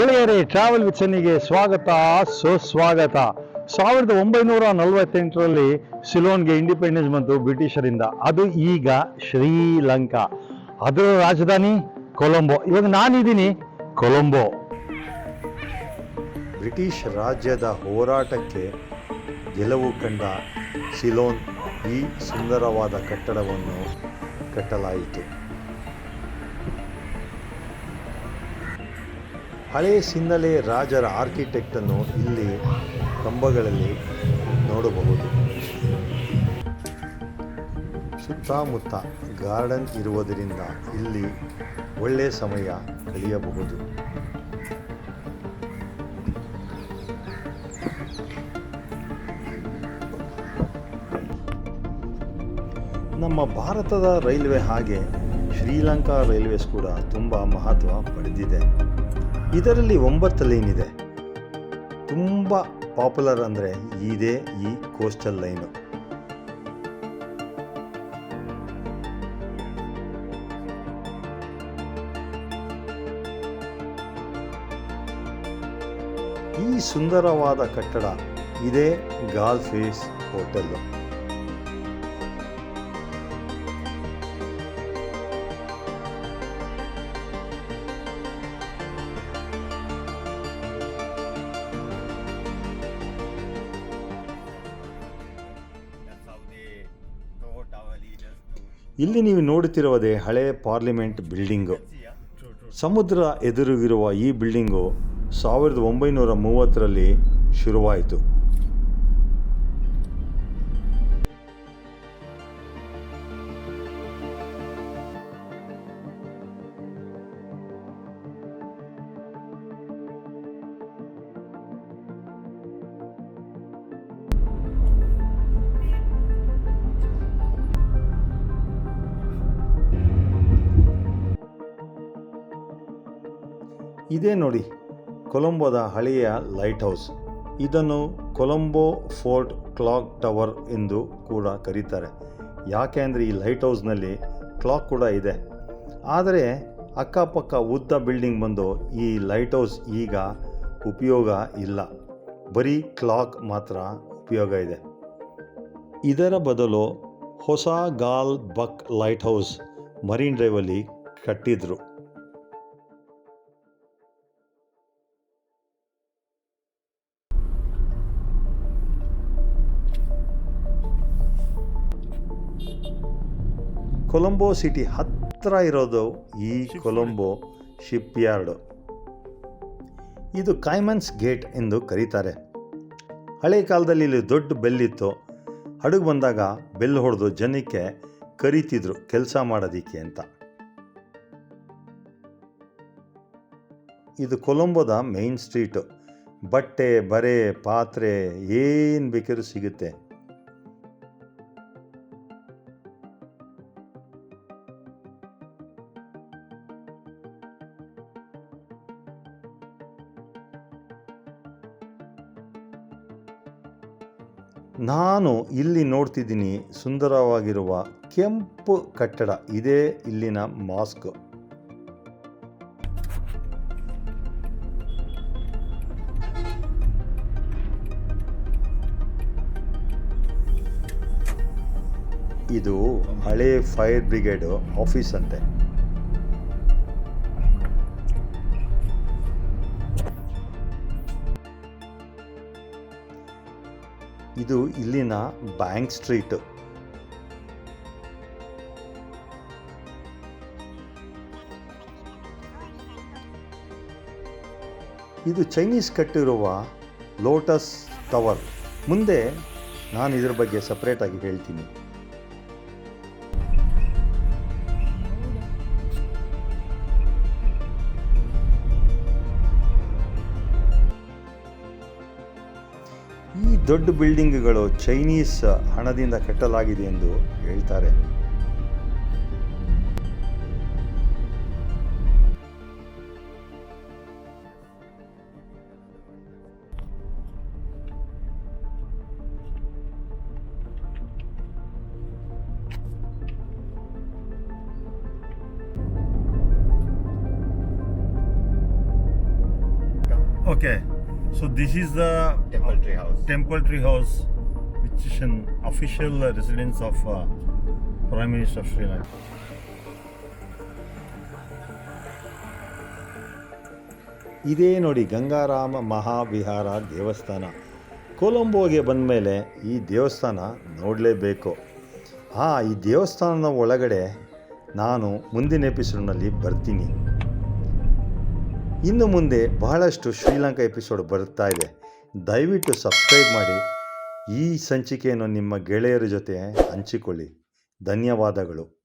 ಗೆಳೆಯರೇ travel with ಸನ್ನಿಗೆ ಸ್ವಾಗತ, ಸುಸ್ವಾಗತ. ಸಾವಿರದ ಒಂಬೈನೂರ ನಲವತ್ತೆಂಟರಲ್ಲಿ ಸಿಲೋನ್ಗೆ ಇಂಡಿಪೆಂಡೆನ್ಸ್ ಬಂತು ಬ್ರಿಟಿಷರಿಂದ. ಅದು ಈಗ ಶ್ರೀಲಂಕಾ. ಅದರ ರಾಜಧಾನಿ ಕೊಲಂಬೋ. ಇವಾಗ ನಾನಿದ್ದೀನಿ ಕೊಲಂಬೋ. ಬ್ರಿಟಿಷ್ ರಾಜ್ಯದ ಹೋರಾಟಕ್ಕೆ ಗೆಲುವು ಕಂಡ ಸಿಲೋನ್ ಈ ಸುಂದರವಾದ ಕಟ್ಟಡವನ್ನು ಕಟ್ಟಲಾಯಿತು. ಹಳೆ ಸಿನ್ನಲೆ ರಾಜರ ಆರ್ಕಿಟೆಕ್ಟನ್ನು ಇಲ್ಲಿ ಕಂಬಗಳಲ್ಲಿ ನೋಡಬಹುದು. ಸುತ್ತಮುತ್ತ ಗಾರ್ಡನ್ ಇರುವುದರಿಂದ ಇಲ್ಲಿ ಒಳ್ಳೆಯ ಸಮಯ ಕಳೆಯಬಹುದು. ನಮ್ಮ ಭಾರತದ ರೈಲ್ವೆ ಹಾಗೆ ಶ್ರೀಲಂಕಾ ರೈಲ್ವೇಸ್ ಕೂಡ ತುಂಬ ಮಹತ್ವ ಪಡೆದಿದೆ. ಇದರಲ್ಲಿ ಒಂಬತ್ತು ಲೈನ್ ಇದೆ. ತುಂಬ ಪಾಪ್ಯುಲರ್ ಅಂದರೆ ಇದೇ ಈ ಕೋಸ್ಟಲ್ ಲೈನು. ಈ ಸುಂದರವಾದ ಕಟ್ಟಡ ಇದೇ ಗಾಲ್ಫೇಸ್ ಹೋಟೆಲ್ಲು. ಇಲ್ಲಿ ನೀವು ನೋಡುತ್ತಿರುವುದೇ ಹಳೆ ಪಾರ್ಲಿಮೆಂಟ್ ಬಿಲ್ಡಿಂಗು. ಸಮುದ್ರ ಎದುರಿಗಿರುವ ಈ ಬಿಲ್ಡಿಂಗು ಸಾವಿರದ ಒಂಬೈನೂರ ಮೂವತ್ತರಲ್ಲಿ ಶುರುವಾಯಿತು ಇದೇ ನೋಡಿ, ಕೊಲಂಬೋದ ಹಳೆಯ ಲೈಟ್ ಹೌಸ್ ಇದನ್ನು ಕೊಲಂಬೋ ಫೋರ್ಟ್ ಕ್ಲಾಕ್ ಟವರ್ ಎಂದು ಕೂಡ ಕರೀತಾರೆ. ಯಾಕೆ ಅಂದರೆ ಈ ಲೈಟ್ ಹೌಸ್ನಲ್ಲಿ ಕ್ಲಾಕ್ ಕೂಡ ಇದೆ. ಆದರೆ ಅಕ್ಕಪಕ್ಕ ಉದ್ದ ಬಿಲ್ಡಿಂಗ್ ಬಂದು ಈ ಲೈಟ್ ಹೌಸ್ ಈಗ ಉಪಯೋಗ ಇಲ್ಲ. ಬರೀ ಕ್ಲಾಕ್ ಮಾತ್ರ ಉಪಯೋಗ ಇದೆ. ಇದರ ಬದಲು ಹೊಸ ಗಾಲ್ ಬಕ್ ಲೈಟ್ ಹೌಸ್ ಮರೀನ್ ಡ್ರೈವಲ್ಲಿ ಕಟ್ಟಿದ್ರು. ಕೊಲಂಬೋ ಸಿಟಿ ಹತ್ತಿರ ಇರೋದು ಈ ಕೊಲಂಬೋ ಶಿಪ್ ಯಾರ್ಡು ಇದು ಕಾಯ್ಮನ್ಸ್ ಗೇಟ್ ಎಂದು ಕರೀತಾರೆ. ಹಳೆ ಕಾಲದಲ್ಲಿ ಇಲ್ಲಿ ದೊಡ್ಡ ಬೆಲ್ಲಿತ್ತು ಇತ್ತು. ಹಡಗು ಬಂದಾಗ ಬೆಲ್ ಹೊಡೆದು ಜನಕ್ಕೆ ಕರೀತಿದ್ರು ಕೆಲಸ ಮಾಡೋದಿಕ್ಕೆ ಅಂತ. ಇದು ಕೊಲಂಬೋದ ಮೇನ್ ಸ್ಟ್ರೀಟು. ಬಟ್ಟೆ ಬರೆ ಪಾತ್ರೆ ಏನು ಬೇಕಾದ್ರೂ ಸಿಗುತ್ತೆ. ನಾನು ಇಲ್ಲಿ ನೋಡ್ತಿದ್ದೀನಿ ಸುಂದರವಾಗಿರುವ ಕೆಂಪು ಕಟ್ಟಡ. ಇದೇ ಇಲ್ಲಿನ ಮಾಸ್ಕ್. ಇದು ಹಳೆ ಫೈರ್ ಬ್ರಿಗೇಡ್ ಆಫೀಸ್ ಅಂತೆ. ಇದು ಇಲ್ಲಿನ ಬ್ಯಾಂಕ್ ಸ್ಟ್ರೀಟ್. ಇದು ಚೈನೀಸ್ ಕಟ್ಟಿರುವ ಲೋಟಸ್ ಟವರ್. ಮುಂದೆ ನಾನು ಇದರ ಬಗ್ಗೆ ಸಪ್ರೇಟಾಗಿ ಹೇಳ್ತೀನಿ. ಈ ದೊಡ್ಡ ಬಿಲ್ಡಿಂಗ್ಗಳು ಚೈನೀಸ್ ಹಣದಿಂದ ಕಟ್ಟಲಾಗಿದೆ ಎಂದು ಹೇಳ್ತಾರೆ. Okay so this is the Temple Tree House. Temple Tree House, which is an official uh, residence of uh, Prime Minister of Sri Lanka. ಇದೇ ನೋಡಿ ಗಂಗಾರಾಮ ಮಹಾವಿಹಾರ ದೇವಸ್ಥಾನ ಕೊಲಂಬೋಗೆ ಬಂದ ಮೇಲೆ ಈ ದೇವಸ್ಥಾನ ನೋಡಲೇಬೇಕು ಹಾಂ ಈ ದೇವಸ್ಥಾನದ ಒಳಗಡೆ ನಾನು ಮುಂದಿನ ಎಪಿಸೋಡ್ನಲ್ಲಿ ಬರ್ತೀನಿ ಇನ್ನು ಮುಂದೆ ಬಹಳಷ್ಟು ಶ್ರೀಲಂಕಾ ಎಪಿಸೋಡ್ ಬರುತ್ತಾ ಇದೆ. ದಯವಿಟ್ಟು ಸಬ್ಸ್ಕ್ರೈಬ್ ಮಾಡಿ. ಈ ಸಂಚಿಕೆಯನ್ನು ನಿಮ್ಮ ಗೆಳೆಯರ ಜೊತೆ ಹಂಚಿಕೊಳ್ಳಿ. ಧನ್ಯವಾದಗಳು.